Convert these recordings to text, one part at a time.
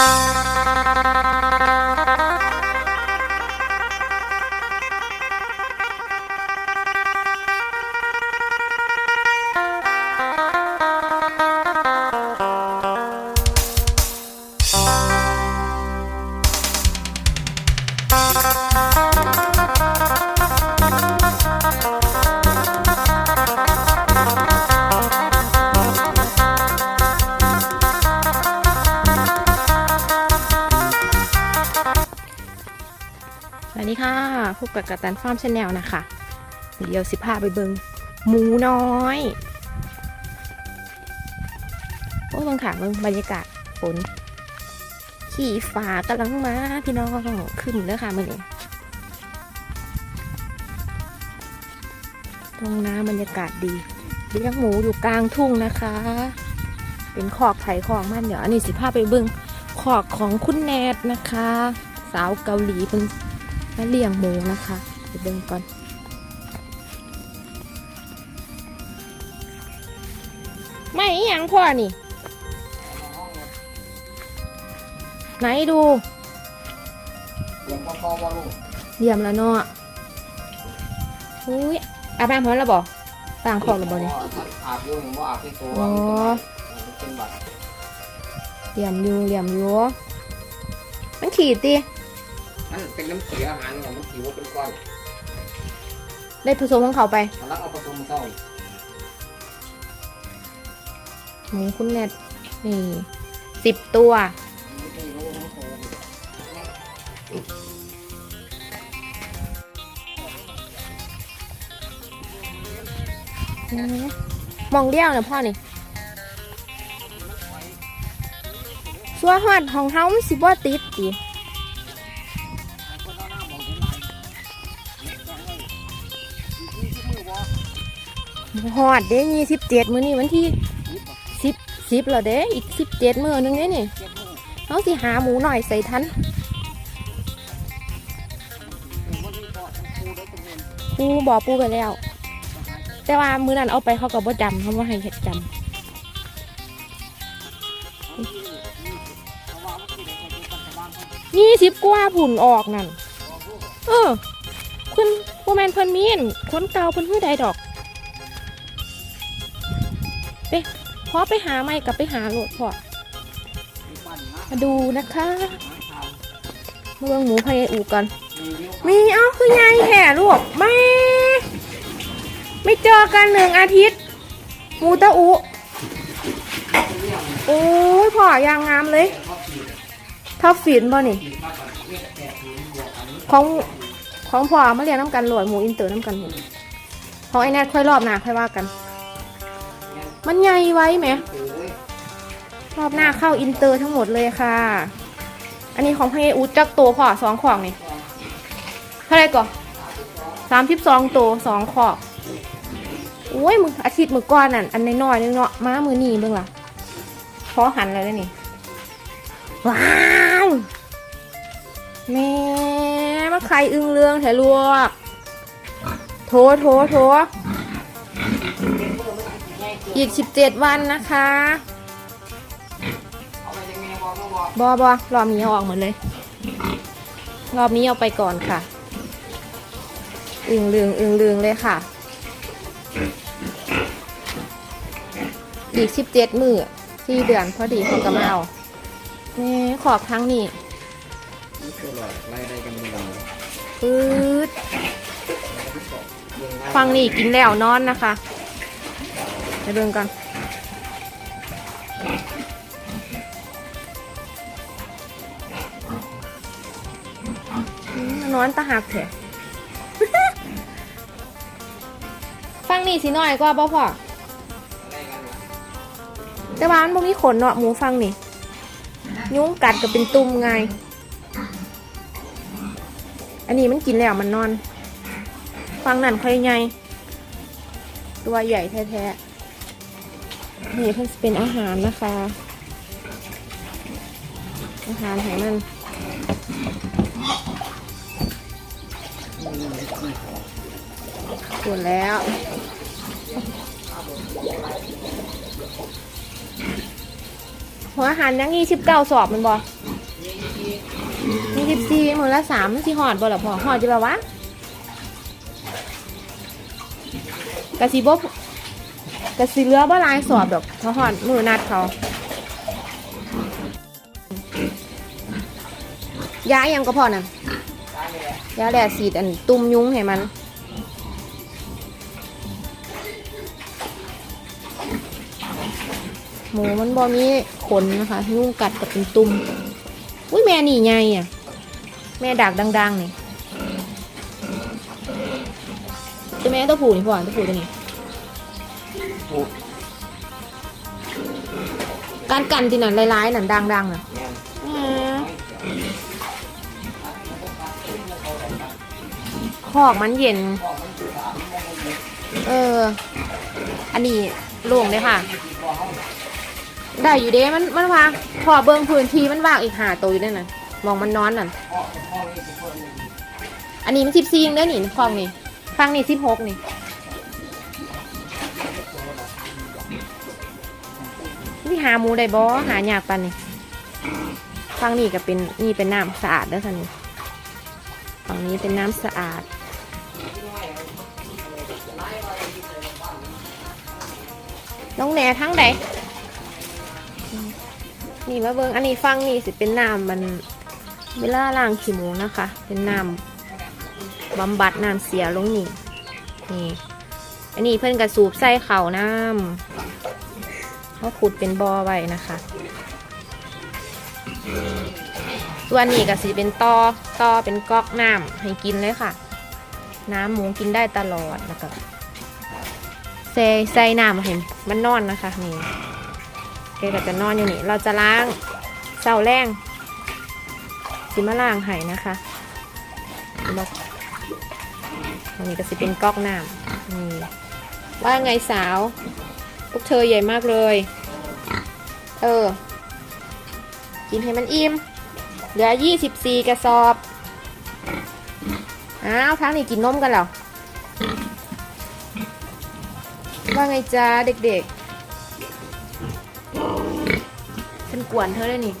ส ค่ะพบกับกัปตันฟาร์มชาแนลนะคะเดี๋ยวสิพาไปเบิงหมูน้อยโอ้เบิงค่ะเบิงบรรยากาศฝนขี่ฟ้ากำลังมาพี่น้องขึ้นเลยค่ะมื่อนี้ตรงน้ำบรรยากาศดีเลี้ยงหมูอยู่กลางทุ่งนะคะ เป็นขอกไผ่ขอกมันเดี๋ยวอันนี้สิพาไปเบิงขอกของคุณแนทนะคะ สาวเกาหลีเพิ่ง มาเลี้ยงหมูนะคะเดี๋ยวเบิ่งก่อนไม่อหยังพ่อนี่ ไหนดูหลวงพ่อพ่อว่าลูกเยี่ยมแล้วเนาะอุ้ยอาบน้ำพร้อมแล้วบ่ต่างของแล้วบ่เนี่ยอาบอยู่หรือว่าอาบที่ตัวอ๋อมันเป็นบัตรเยี่ยมอยู่เยี่ยมอยู่มันขีดติ มันเป็นน้ำเสียอาหารเนี่ยมันผิวเป็นก้อนได้ผสมของเขาไปมันรักเอาผสมเศร้าหมูคุณแนทนี่สิบตัวไม่ใช่รู้ทั้งโคมอืมมองเดียวนะพ่อนี่สัวหอดของเฮามันสิบ่ติดติ หอดเด้ยี่สิบเจ็ดมื้อนี้วันที่สิบสิบแล้วเด้อีกสิบเจ็ดมื้อหนึงเด้นี่เขาสิหาหมูหน่อยใส่ทันปูบ่อปูไปแล้ว แต่ว่ามื้อนั้นเอาไปเขาก็บ่จำเขาบ่ให้เฮ็ดจำยี่สิบกว่าผุ่นออกนั่น เออคุณโมแมนเพิ่นมีนคนเก่าเพิ่นหื้อใดดอก ปพอไปหาไม่กับไปหาโหลดพอมาดูนะคะมาเบิ่งหมูพะเยอูก่อนมีเอ้าคือไงแห่ลูกไม่ไม่เจอกันหนึ่งอาทิตย์หมูตะอุโอ้ยพ่อยางงามเลยท็อปฟินบ่นี่ ของของพ่อมาเรียนน้ำกันหลดหมูอินเตอร์น้ำกันหมดของไอ้แนทค่อยรอบหน้าค่อยว่ากัน มันใหญ่ไว้ไหมรอบหน้าเข้าอินเตอร์ทั้งหมดเลยค่ะ อันนี้ของพี่อูจักตัวพ่อสองของนี่เท่าไรก่อนสามสิบสองตัวสองขอบโอ้ยมึงอาทิตย์มือก่อนนั่นอันน้อยๆนึงเนาะม้ามือนีเบิ่งล่ะพอหันเลยนี่ว้าวแม่มาใครอึ้งเรืองแถลวกโถโถโถ อีกสิบเจ็ดวันนะคะเอบอบอกบอบอรอบนี้เอาออกหมดเลย รอบนี้เอาไปก่อนค่ะ อึงลืงอึงลืงเลยค่ะ อีกสิบเจ็ดมือสี่เดือนพอดีเขาก็มาเอานี่ขอบทั้งนี้นี่คือหลอดไล่ได้กันเป็นลำปื๊ดฟังนี่กินแล้วนอนนะคะ ไปเดินกันอืมนอนตะหักเถอะฟังนี่สิหน่อยก็บ่พอไล่กันเหรอแต่ว่ามันบ่มีขนเนาะหมูฟังนี่ ยุงกัดก็เป็นตุ่มไง อันนี้มันกินแล้วมันนอน ฟังนั่นค่อยใหญ่ตัวใหญ่แท้ๆ นี่เพิ่นสเป็นอาหารนะคะ อาหารให้มันส่วนแล้วหัวอาหารยังยี่สิบเก้าสอบมันบ่ยี่สิบสี่มือละสามมันสิหอดบ่ล่ะพ่อหอดจะแบบวะกะสิบ่ กะสิเหลือบ่หลายสอบดอกเขาหอดมือนัดเขายาอหยังก็พอน่ะยาแหล่สีดอันตุ่มยุ้งให้มันหมูมันบ่มีขนนะคะยุ่งกัดกับเป็นตุ่มอุ้ยแม่นี่ไงอะ แม่ดักดังๆนี่ตัวแม่ตัวผู้นี่พ่อตัวผู้ตัวนี้ การกันที่นั่นลายๆนั่นดังๆน่ะแม่นอืมคอกมันเย็น เออ อันนี้โล่งเลยค่ะ ได้อยู่เด้มันมันว่างพอเบิ่งพื้นที่มันว่างอีกหาตัวอยู่นั่นน่ะ มองมันนอนนั่นอันนี้มันสิบสี่ยังได้อนี่คลองนี่ฟังนี่สิบหกนี่ นี่หาหมูได้บ่หายากปันนี่ฟังนี่ก็เป็นนี่เป็นน้ำสะอาดเด้อค่ะนี่ฝั่งนี้เป็นน้ำสะอาด น้องแหน่ทั้งใดนี่มาเบิงอันนี้ฟังนี่สิเป็นน้ำมันเวลาล้างขี้หมูนะคะ เป็นน้ำบำบัดน้ำเสียลงนี่นี่ อันนี้เพิ่อนกระสูบใส่เข่าน้ำ เขาขุดเป็นบ่อไว้นะคะ ส่วนนี้ก็สิเป็นตอตอเป็นก๊อกน้ำให้กินเลยค่ะ น้ำหมูกินได้ตลอดแล้วก็ใส่ใส่น้ำเห็นมันนอนนะคะนี่แกก็จะนอนอยู่นี่ เราจะล้างเสาแรงสิมาล้างไห้นะคะบอกอันนี้ก็สิเป็นก๊อกน้ำนี่ว่าไงสาว พวกเธอใหญ่มากเลย เออ กินให้มันอิ่ม เหลือ 24 กระสอบ อ้าวทั้งนี้กินนมกันเหรอ ว่าไงจ้าเด็กๆฉันกวนเธอเลยนี่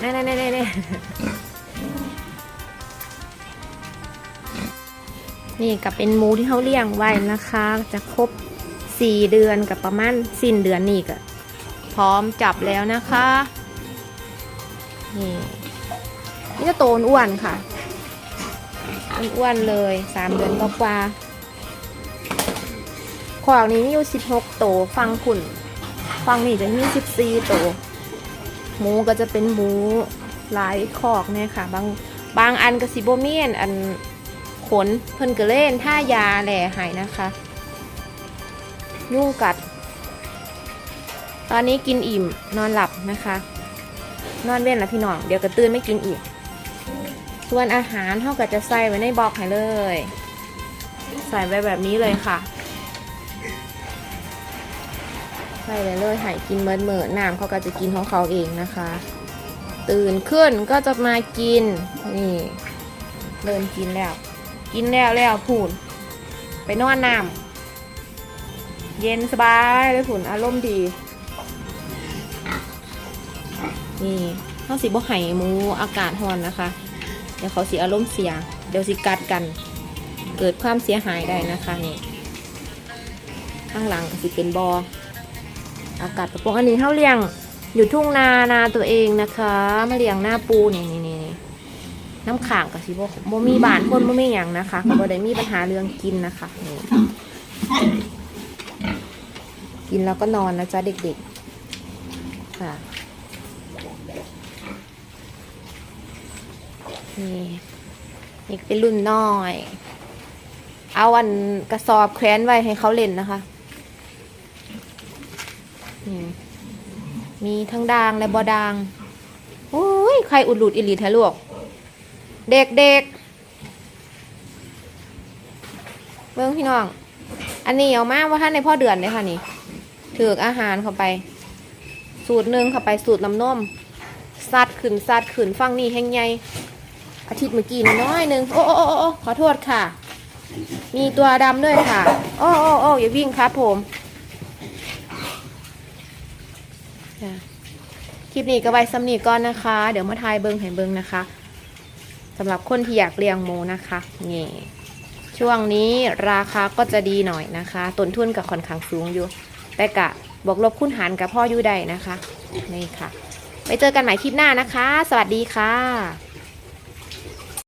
แน่แน่แน่แน่นี่กับเป็นหมูที่เขาเลี้ยงไว้นะคะ จะครบ สี่เดือนกับประมาณสิ้นเดือนนี่ก็พร้อมจับแล้วนะคะนี่นี่จะโตนอ้วนค่ะอ้วนเลยสามเดือนกว่าขวางนี้มีอยู่สิบหกโตฟังขุนฟังนี่จะมีสิบสี่ตัวหมูก็จะเป็นหมูหลายคอกเนี่ยค่ะ บางบางอันก็สิโบเมียนอันขนเพิ่นก็เล่นท่ายาแหล่หายนะคะ ยุ่งกัด ตอนนี้กินอิ่มนอนหลับนะคะ นอนเว้นละพี่น้อง เดี๋ยวก็ตื่นไม่กินอีก ส่วนอาหารเท่ากับจะใส่ไว้ในบ็อกให้เลย ใส่ไว้แบบนี้เลยค่ะ ใส่เลยเลยใหายกินเมิดเมิดน้ำเขาก็จะกินของเขาเองนะคะ ตื่นขึ้นก็จะมากิน นี่เดินกินแล้ว กินแล้วแล้วผุนไปนอนน้ำ เย็นสบายเลยผุนอารมณ์ดี นี่เขาสิบ่ไห่หมูอากาศร้อนนะคะ เดี๋ยวเขาสิอารมณ์เสีย เดี๋ยวสิกัดกัน เกิดความเสียหายได้นะคะนี่ข้างหลังสิเป็นบออากาศกระโปรงอันนี้เขาเลี้ยงอยู่ทุ่งนานาตัวเองนะคะมาเลี้ยงหน้าปูนี่นี่นี่น้ำข่างกับสิบ่บ่มีบานคนบ่มีอย่างนะคะก็บ่ได้มีปัญหาเรื่องกินนะคะนี่ กินแล้วก็นอนนะจ๊ะเด็กๆ ค่ะ นี่นี่เป็นรุ่นน้อย เอาอันกระสอบแขวนไว้ให้เขาเล่นนะคะนี่มีทั้งดางและบอดางโอ้ย ใครอุดหลุดอิลีท้ลูก เด็กเด็กเบิ้งพี่น้อง อันนี้เอามาว่าท่านในพ่อเดือนเลยค่ะนี่ ถือกอาหารเข้าไป สูตรหนึ่งเข้าไปสูตรน้ำนมซัดขึ้นซัดขึ้นฟังนี่แห้งใหญ่อาทิตย์เมื่อกี้น้อยหนึ่งโอ้โอ้โอ้โอขอโทษค่ะ มีตัวดำด้วยค่ะ โอ้โอ้โอ้อย่าวิ่งครับผมคลิปนี้ก็ไว้สำนีก่อนนะคะ เดี๋ยวมาทายเบิงให้เบิงนะคะสำหรับคนที่อยากเลี้ยงหมูนะคะนี่ช่วงนี้ราคาก็จะดีหน่อยนะคะต้นทุนกับค่อนข้างสูงอยู่ แต่กะบอกลบคูณหารกับพ่ออยู่ได้นะคะ นี่ค่ะไปเจอกันใหม่คลิปหน้านะคะ สวัสดีค่ะ